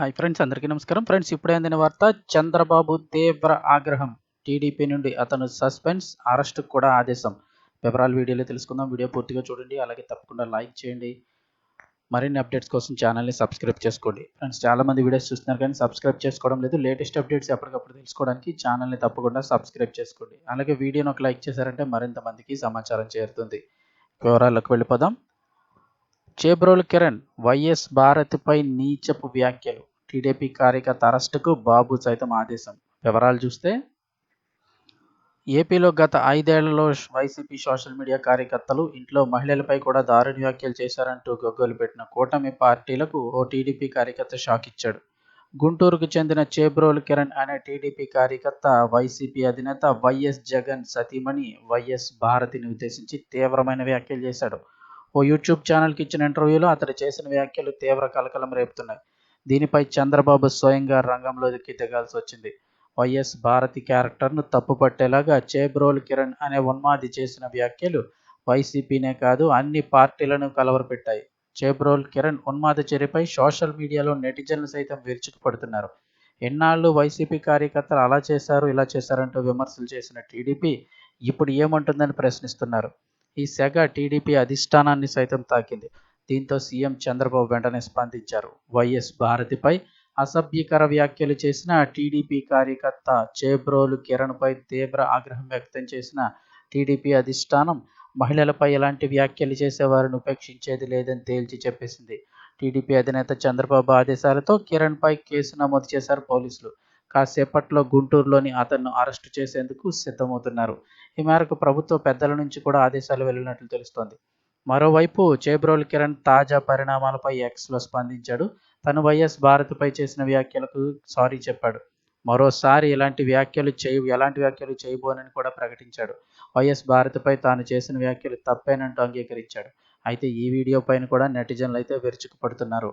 Hi friends అందరికీ నమస్కారం. Friends ఇప్పుడే అందిన వార్త చంద్రబాబు తీవ్ర ఆగ్రహం. టీడీపీ నుండి అతను సస్పెన్స్ అరెస్ట్ కూడా ఆదేశం. వివరాలు వీడియోలో తెలుసుకుందాం. వీడియో పూర్తిగా చూడండి. అలాగే తప్పకుండా లైక్ చేయండి. మరిన్ని అప్డేట్స్ కోసం ఛానల్ని సబ్స్క్రైబ్ చేసుకోండి. ఫ్రెండ్స్ చాలామంది వీడియోస్ చూస్తున్నారు కానీ సబ్స్క్రైబ్ చేసుకోవడం లేదు. లేటెస్ట్ అప్డేట్స్ ఎప్పటికప్పుడు తెలుసుకోవడానికి ఛానల్ని తప్పకుండా సబ్స్క్రైబ్ చేసుకోండి. అలాగే వీడియోని ఒక లైక్ చేశారంటే మరింత మందికి సమాచారం చేరుతుంది. వివరాలకు వెళ్ళిపోదాం. చేబ్రోల్ కిరణ్ వైఎస్ భారత్పై నీచపు వ్యాఖ్యలు. టీడీపీ కార్యకర్త అరెస్టుకు బాబు సైతం ఆదేశం. వివరాలు చూస్తే ఏపీలో గత ఐదేళ్ళలో వైసీపీ సోషల్ మీడియా కార్యకర్తలు ఇంట్లో మహిళలపై కూడా దారుణ వ్యాఖ్యలు చేశారంటూ గొగ్గోలు పెట్టిన కూటమి పార్టీలకు ఓ టీడీపీ కార్యకర్త షాక్ ఇచ్చాడు. గుంటూరుకు చెందిన చేబ్రోలు కిరణ్ అనే టీడీపీ కార్యకర్త వైసీపీ అధినేత వైఎస్ జగన్ సతీమణి వైఎస్ భారతిని ఉద్దేశించి తీవ్రమైన వ్యాఖ్యలు చేశాడు. ఓ యూట్యూబ్ ఛానల్కి ఇచ్చిన ఇంటర్వ్యూలో అతడు చేసిన వ్యాఖ్యలు తీవ్ర కలకలం రేపుతున్నాయి. దీనిపై చంద్రబాబు స్వయంగా రంగంలోకి దిగాల్సి వచ్చింది. వైఎస్ భారతి క్యారెక్టర్ను తప్పుపట్టేలాగా చేబ్రోల్ కిరణ్ అనే ఉన్మాది చేసిన వ్యాఖ్యలు వైసీపీనే కాదు అన్ని పార్టీలను కలవరపెట్టాయి. చేబ్రోల్ కిరణ్ ఉన్మాద చర్యపై సోషల్ మీడియాలో నెటిజన్లు సైతం విరుచుకుపడుతున్నారు. ఎన్నాళ్ళు వైసీపీ కార్యకర్తలు అలా చేశారు ఇలా చేశారంటూ విమర్శలు చేసిన టీడీపీ ఇప్పుడు ఏమంటుందని ప్రశ్నిస్తున్నారు. ఈ సెగ టీడీపీ అధిష్టానాన్ని సైతం తాకింది. దీంతో సీఎం చంద్రబాబు వెంటనే స్పందించారు. వైఎస్ భారతిపై అసభ్యకర వ్యాఖ్యలు చేసిన టీడీపీ కార్యకర్త చేబ్రోలు కిరణ్పై తీవ్ర ఆగ్రహం వ్యక్తం చేసిన టీడీపీ అధిష్టానం మహిళలపై ఎలాంటి వ్యాఖ్యలు చేసేవారిని ఉపేక్షించేది లేదని తేల్చి చెప్పేసింది. టీడీపీ అధినేత చంద్రబాబు ఆదేశాలతో కిరణ్పై కేసు నమోదు చేశారు పోలీసులు. కాసేపట్లో గుంటూరులోని అతన్ను అరెస్టు చేసేందుకు సిద్ధమవుతున్నారు. ఈ మేరకు ప్రభుత్వ పెద్దల నుంచి కూడా ఆదేశాలు వెళ్ళినట్లు తెలుస్తోంది. మరోవైపు చేబ్రోల్ కిరణ్ తాజా పరిణామాలపై ఎక్స్లో స్పందించాడు. తను వైఎస్ భారత్పై చేసిన వ్యాఖ్యలకు సారీ చెప్పాడు. మరోసారి ఇలాంటి వ్యాఖ్యలు చేయ ఎలాంటి వ్యాఖ్యలు చేయబోనని కూడా ప్రకటించాడు. వైఎస్ భారత్పై తాను చేసిన వ్యాఖ్యలు తప్పేనంటూ అంగీకరించాడు. అయితే ఈ వీడియో పైన కూడా నెటిజన్లు అయితే విరుచుకుపడుతున్నారు.